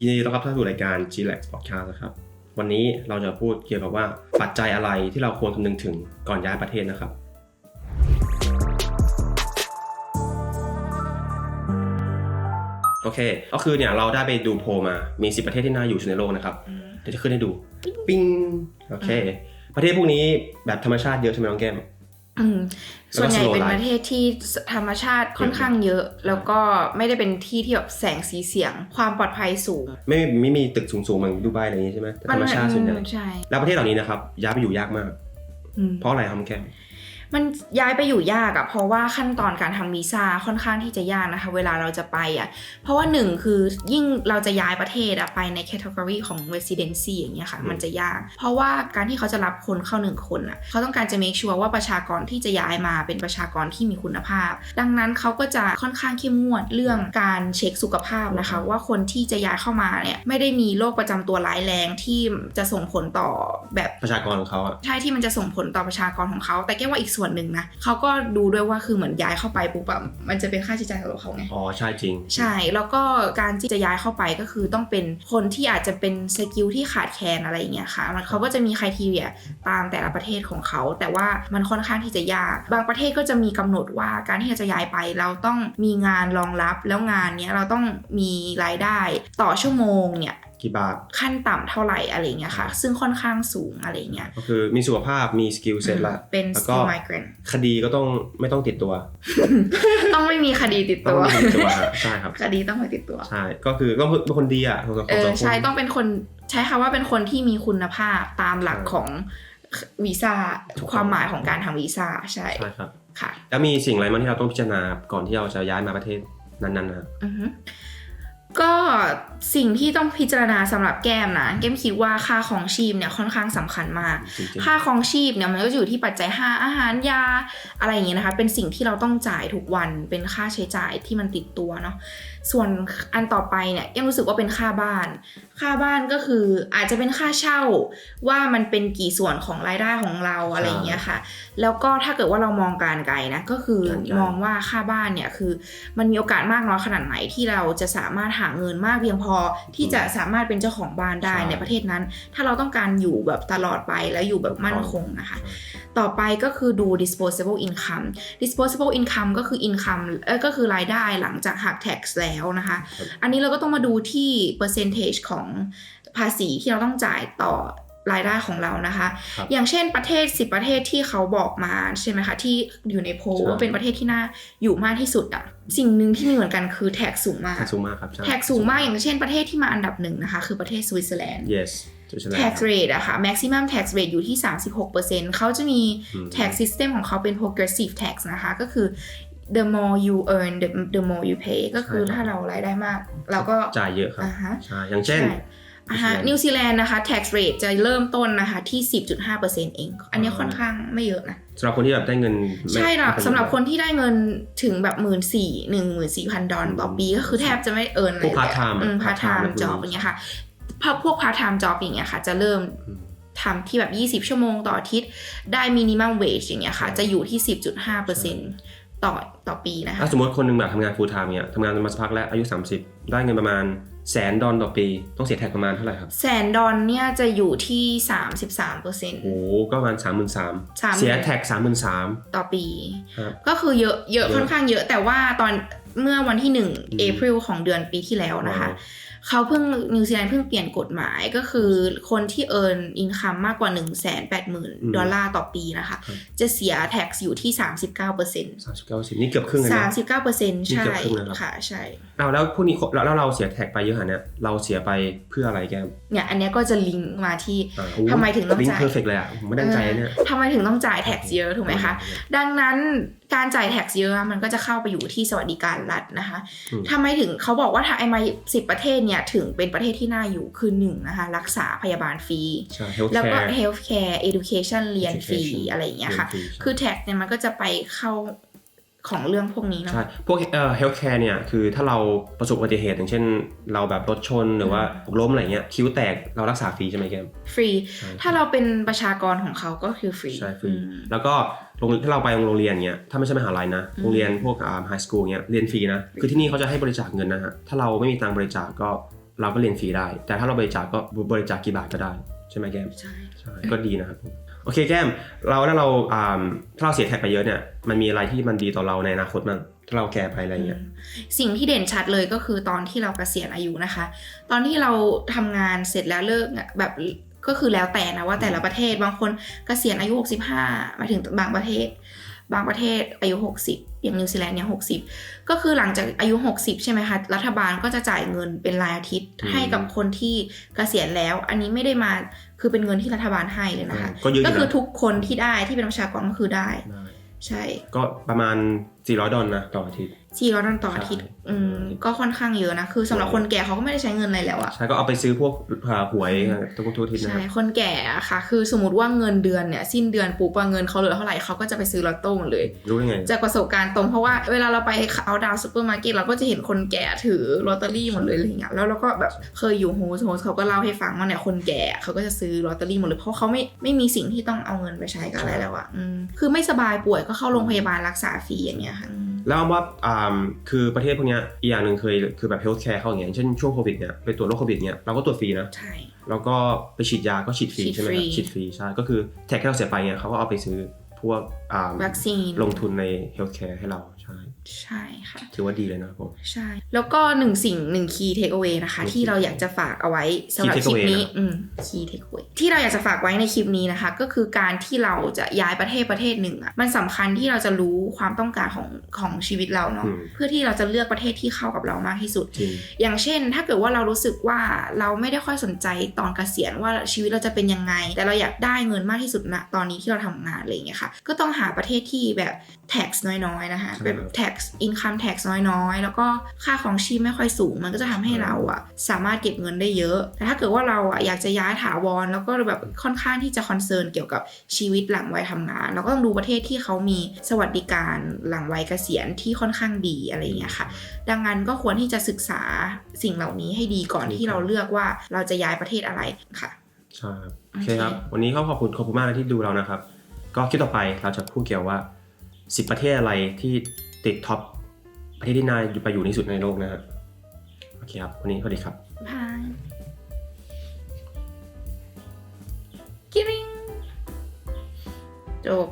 ยินดีต้อนรับเข้าสู่รายการ g l a x Podcast นะครับ วันนี้เราจะพูดเกี่ยวกับว่าปัจจัยอะไรที่เราควรคำนึงถึงก่อนย้ายประเทศนะครับ โอเค ก็คือเนี่ยเราได้ไปดูโพลมา มี 10 ประเทศที่น่าอยู่ในโลกนะครับ เดี๋ยวจะขึ้นให้ดู ปิ้ง โอเค ประเทศพวกนี้แบบธรรมชาติเยอะใช่ไหมน้องแก้มอืม ส่วนใหญ่แล้วก็เป็น slow ประเทศที่ธรรมชาติค่อนข้างเยอะ แล้วก็ไม่ได้เป็นที่ที่แบบแสงสีเสียง ความปลอดภัยสูง ไม่ไม่มีตึกสูงๆเหมือนดูไบอะไรอย่างงี้ใช่ไหมแต่ธรรมชาติส่วนใหญ่ใช่แล้วประเทศเหล่านี้นะครับย้ายไปอยู่ยากมากอืมเพราะอะไรครับน้องแก้ม มันย้ายไปอยู่ยากอะเพราะว่าขั้นตอนการทำวีซ่าค่อนข้างที่จะยากนะคะ เวลาเราจะไปอะเพราะว่าหนึ่งคือยิ่งเราจะย้ายประเทศอะไปในแคตตากรีของ residency อย่างเงี้ยค่ะอืมมันจะยาก เพราะว่าการที่เขาจะรับคนเข้าหนึ่งคนอะเขาต้องการจะ make sure ว่าประชากรที่จะย้ายมาเป็นประชากรที่มีคุณภาพ ดังนั้นเขาก็จะค่อนข้างเข้มงวดเรื่องการเช็คสุขภาพนะคะ ว่าคนที่จะย้ายเข้ามาเนี่ยไม่ได้มีโรคประจำตัวร้ายแรงที่จะส่งผลต่อแบบประชากรของเขาอะใช่ที่มันจะส่งผลต่อประชากรของเขา แต่แก้ว่าอีกส่วนหนึ่งนะเขาก็ดูด้วยว่าคือเหมือนย้ายเข้าไปปุ๊บแบบมันจะเป็นค่าใช้จ่ายสำหรับเขาไงอ๋อใช่จริง ใช่แล้วก็การที่จะย้ายเข้าไปก็คือต้องเป็นคนที่อาจจะเป็นสกิลที่ขาดแคลนอะไรอย่างเงี้ยค่ะมันเขาก็จะมีคุณทีเรียตามแต่ละประเทศของเขา แต่ว่ามันค่อนข้างที่จะยาก บางประเทศก็จะมีกำหนดว่าการที่เราจะย้ายไปเราต้องมีงานรองรับแล้วงานเนี้ยเราต้องมีรายได้ต่อชั่วโมงเนี่ย กี่บาทขั้นต่ำเท่าไหร่อะไรอย่างเงี้ยค่ะ ซึ่งค่อนข้างสูงอะไรอย่างเงี้ยก็คือมีสุขภาพมีสกิลเซ็ตละเป็นแล้ว skill ก็ migrant คดีก็ต้องไม่ต้องติดตัว ต้องไม่มีคดีติดต้อตังวไม่ติดตัวฮะใช่ครับคดีต้องไม่ติดตัวใช่ก็คือก็เป็นคนดีอะของสังคเอมอสังคมใช่ต้องเป็นคนใช้คำว่าเป็นคนที่มีคุณภาพตามหลักใช่ของวีซ่าถูกต้องความหมายของการทำวีซ่าใช่ใช่ครับค่ะแล้วมีสิ่งอะไรบ้างที่เราต้องพิจารณาก่อนที่เราจะย้ายมาประเทศนั้นๆนะอือฮึ ก็สิ่งที่ต้องพิจารณาสำหรับแก้มนะแก้มคิดว่าค่าของชีพเนี่ยค่อนข้างสำคัญมากจริงค่าครองชีพเนี่ยมันก็จะอยู่ที่ปัจจัย 5 อาหารยาอะไรอย่างเงี้ยนะคะ เป็นสิ่งที่เราต้องจ่ายทุกวันเป็นค่าใช้จ่ายที่มันติดตัวเนาะส่วนอันต่อไปเนี่ยยังรู้สึกว่าเป็นค่าบ้าน ค่าบ้านก็คืออาจจะเป็นค่าเช่าว่ามันเป็นกี่ส่วนของรายได้ของเราอะไรอย่างเงี้ยค่ะ แล้วก็ถ้าเกิดว่าเรามองการไกลนะก็คือมองว่าค่าบ้านเนี่ยคือมันมีโอกาสมากน้อยขนาดไหนที่เราจะสามารถหาเงินมากเพียงพอที่จะสามารถเป็นเจ้าของบ้านได้ในประเทศนั้น ถ้าเราต้องการอยู่แบบตลอดไปแล้วอยู่แบบมั่นคงนะคะ ต่อไปก็คือดู disposable income disposable income ก็คือ income เออก็คือรายได้หลังจากหัก tax แล้วนะคะ อันนี้เราก็ต้องมาดูที่ percentage ของภาษีที่เราต้องจ่ายต่อรายได้ของเรานะคะครับอย่างเช่นประเทศ 10 ประเทศที่เขาบอกมาใช่ไหมคะ ที่อยู่ในโพลใช่ว่าเป็นประเทศที่น่าอยู่มากที่สุดอะสิ่งหนึ่งที่มีเหมือนกันคือแท็กสูงมากแท็กสูงมากครับใช่แท็กสูงมากอย่างเช่นประเทศที่มาอันดับหนึ่งนะคะ คือประเทศสวิตเซอร์แลนด์ yes จุดเฉลี่ย tax rate อะค่ะ maximum tax rate อยู่ที่ 36%เขาจะมีอืม tax system ของเขาเป็น progressive tax นะคะ ก็คือ the more you earn the, the more you pay ก็คือใช่ครับถ้าเรารายได้มาก เราก็จ่ายเยอะครับอ่าฮะใช่อย่างเช่นใช่อ่าฮะนิวซีแลนด์นะคะ tax rate จะเริ่มต้นนะคะที่ 10.5%เอง อันนี้อ๋อค่อนข้างไม่เยอะนะสำหรับคนที่แบบได้เงินไม่ใช่หรอไม่เป็นสำหรับเยอะคนที่ได้เงินถึงแบบหมื่นสี่หนึ่งหมื่นสี่พันดอลลาร์ต่อปีก็คือแทบจะไม่เอิร์นอะไรพวก part time อะพาร์ทไท part time ม์จ็อบอย่างเงี้ยค่ะ พอพวกพาร์ทไทม์จ็อบอย่างเงี้ยค่ะ จะเริ่มอืมทำที่แบบ 20 ชั่วโมงต่ออาทิตย์ได้มินิมัมเวจอย่างเงี้ยค่ะ จะอยู่ที่ 10.5%ต่อต่อปีนะคะถ้าสมมติคนหนึงแบบทำงาน full time เนี่ยทำงานมาสักพักแล้วอายุ 30 ได้เงินประมาณแสนดอลต่อปี ต้องเสียแท็กประมาณเท่าไหร่ครับแสนดอลเนี่ยจะอยู่ที่ 33%โอ้โหก็ประมาณสามหมื่นสาม30,000เสียแท็กสามหมื่นสามต่อปีครับก็คือเยอะเยอะเยอะค่อนข้างเยอะแต่ว่าตอนเมื่อวันที่อืม1 April ของเดือนปีที่แล้วนะคะว้าวเขาเพิ่งนิวซีแลนด์เพิ่งเปลี่ยนกฎหมายก็คือคนที่เอิร์นอินคัมมากกว่า 1 8 0 0 0อืม0ดอลลาร์ต่อปีนะคะครับจะเสียแท็กอยู่ที่ 39%สามสิบเก้าสิบนี่เกือบครึ่งเลยนะ39%นี่ใช่เกือบครึ่งแล้วครับค่ะใช่เอาแล้วพวกนี้แล้วแล้วเราเสียแท็กไปเยอะขนาดเนี้ยเราเสียไปเพื่ออะไรแกมเนี่ยอันเนี้ยก็จะลิงก์มาที่อ่าโอ้ทำไมถึงต้องลิงจ่ายเพอร์เฟกเลยอะผมไม่ตั้งใจนะเนี่ยเออทำไมถึงต้องจ่ายแท็กเยอะถูกไหมคะดังนั้นการจ่ายแท็กเยอะมันก็จะเข้าไปอยู่ที่สวัสดิการรัฐนะคะอืมทำไมถึงเขาบอกว่าถ้าไอมาสิบประเทศเนี่ยถึงเป็นประเทศที่น่าอยู่คือหนึ่งนะคะรักษาพยาบาลฟรีใช่ health แล้วก็ care healthcare education เรียนฟรี Education อะไรอย่างเงี้ยค่ะเรียนฟรีคือแท็กเนี่ยมันก็จะไปเข้าของเรื่องพวกนี้เนาะใช่พวกเอ่อ healthcare เนี่ยคือถ้าเราประสบอุบัติเหตุอย่างเช่น เราแบบรถชนหรือว่าล้มอะไรเงี้ยคิ้วแตกเรารักษาฟรีใช่ไหมแกมฟรีใช่ถ้าเราเป็นประชากรของเขาก็คือฟรีใช่ฟรีอืมแล้วก็ โรงถ้าเราไปโรงเรียนเงี้ยถ้าไม่ใช่มหาลัยนะอืมโรงเรียนพวกอ่าไฮสคูลเงี้ยเรียนฟรีนะคือที่นี่เขาจะให้บริจาคเงินนะฮะถ้าเราไม่มีตังค์บริจาคก็เราก็เรียนฟรีได้ แต่ถ้าเราบริจาคก็บริจาคกี่บาทก็ได้ ใช่ไหมแก้มใช่ใช่ก็ดีนะครับผมโอเคแก้มเราถ้าเราอ่าถ้าเราเสียแท็กไปเยอะเนี่ยมันมีอะไรที่มันดีต่อเราในอนาคตบ้างถ้าเราแก่ไปอะไรเงี้ยสิ่งที่เด่นชัดเลยก็คือตอนที่เราเกษียณอายุนะคะ ตอนที่เราทำงานเสร็จแล้วเลิกอะแบบ ก็คือแล้วแต่นะว่าแต่ละประเทศบางคนเกษียณอายุ 65หมายถึงบางประเทศ บางประเทศอายุ 60 อย่างนิวซีแลนด์เนี่ย60ก็คือหลังจากอายุ 60 ใช่ไหมคะ รัฐบาลก็จะจ่ายเงินเป็นรายอาทิตย์อืมให้กับคนที่เกษียณแล้ว อันนี้ไม่ได้มาคือเป็นเงินที่รัฐบาลให้เลยนะคะ ก็เยอะอก็ยู่คือนะทุกคนที่ได้ที่เป็นประชากรก็คือได้ได้ใช่ ก็ประมาณ 400 ดอลนะต่ออาทิตย์ สี่ร้อยดอลลาร์ต่ออาทิตย์ใช่อืม ก็ค่อนข้างเยอะนะ คือสำหรับคนแก่เขาก็ไม่ได้ใช้เงินอะไรแล้วอะใช่ ก็เอาไปซื้อพวกอ่าหวยทุกทุกอาทิตย์นะใช่ครับคนแก่อะค่ะ คือสมมติว่าเงินเดือนเนี่ย สิ้นเดือนปุ๊บอะเงินเขาเหลือเท่าไหร่เขาก็จะไปซื้อลอตโต้หมดเลย รู้ได้ไง จากประสบการณ์ตรงเพราะว่าเวลาเราไปเอาดาวซูเปอร์มาร์เก็ตเราก็จะเห็นคนแก่ถือลอตเตอรี่หมดเลยอะไรเงี้ย แล้วเราก็แบบเคยอยู่โฮสโฮสเขาก็เล่าให้ฟังว่าเนี่ยคนแก่เขาก็จะซื้อลอตเตอรี่หมดเลยเพราะเขาไม่ไม่มีสิ่งที่ต้องเอาเงินไปใช้กับอะไรแล้วอะอืมคือไม่สบายป่วยก็เข้าโรงพยาบาลรักษาฟรีอย่างเงี้ยค่ะอืม แล้วว่าอ่าคือประเทศพวกเนี้ยอีกอย่างหนึ่งเคยคือแบบเฮลท์แคร์เขาอย่างเงี้ยเช่นช่วงโควิดเนี่ยไปตรวจโรคโควิดเนี่ยเราก็ตรวจฟรีนะใช่แล้วก็ไปฉีดยาก็ฉีดฟรีฉีดใช่ไหมคฟรีรับฉีดฟรีใช่ก็คือแท็กที่เราเสียไปเนี่ยเขาก็เอาไปซื้อพวกอ่าวัคซีนลงทุนในเฮลท์แคร์ให้เราใช่ ใช่ค่ะ ถือว่าดีเลยนะครับผม ใช่ แล้วก็หนึ่งสิ่งหนึ่ง key takeaway นะคะ Key ที่เราอยากจะฝากเอาไว้สำหรับ Key คลิป takeaway นี้นะอืม key takeaway ที่เราอยากจะฝากไว้ในคลิปนี้นะคะ ก็คือการที่เราจะย้ายประเทศประเทศหนึ่งอะมันสำคัญที่เราจะรู้ความต้องการของของชีวิตเราเนาะอืมเพื่อที่เราจะเลือกประเทศที่เข้ากับเรามากที่สุดจริงอย่างเช่น ถ้าเกิดว่าเรารู้สึกว่าเราไม่ได้ค่อยสนใจตอนเกษียณว่าชีวิตเราจะเป็นยังไง แต่เราอยากได้เงินมากที่สุดณตอนนี้ที่เราทำงานอะไรอย่างเงี้ยค่ะก็ต้องหาประเทศที่แบบ tax น้อยๆนะคะใช่เป็น tax income tax น้อยๆ แล้วก็ค่าของชีพไม่ค่อยสูง มันก็จะทำให้เราอะสามารถเก็บเงินได้เยอะ แต่ถ้าเกิดว่าเราอะอยากจะย้ายถาวร แล้วก็แบบค่อนข้างที่จะคอนเซิร์นเกี่ยวกับชีวิตหลังวัยทำงาน เราก็ต้องดูประเทศที่เขามีสวัสดิการหลังวัยเกษียณที่ค่อนข้างดีอะไรอย่างเงี้ยค่ะ ดังนั้นก็ควรที่จะศึกษาสิ่งเหล่านี้ให้ดีก่อนที่เราเลือกว่าเราจะย้ายประเทศอะไรค่ะใช่ครับโอโอเคเคครับ วันนี้ก็ขอบคุณขอบคุณมากนะที่ดูเรานะครับ ก็คลิปต่อไปเราจะพูดเกี่ยวว่า 10 ประเทศอะไรที่ติดท็อปประเทศที่น่าไปอยู่ที่สุดในโลกนะครับโอเคครับ วันนี้สวัสดีครับบายกิริงจบ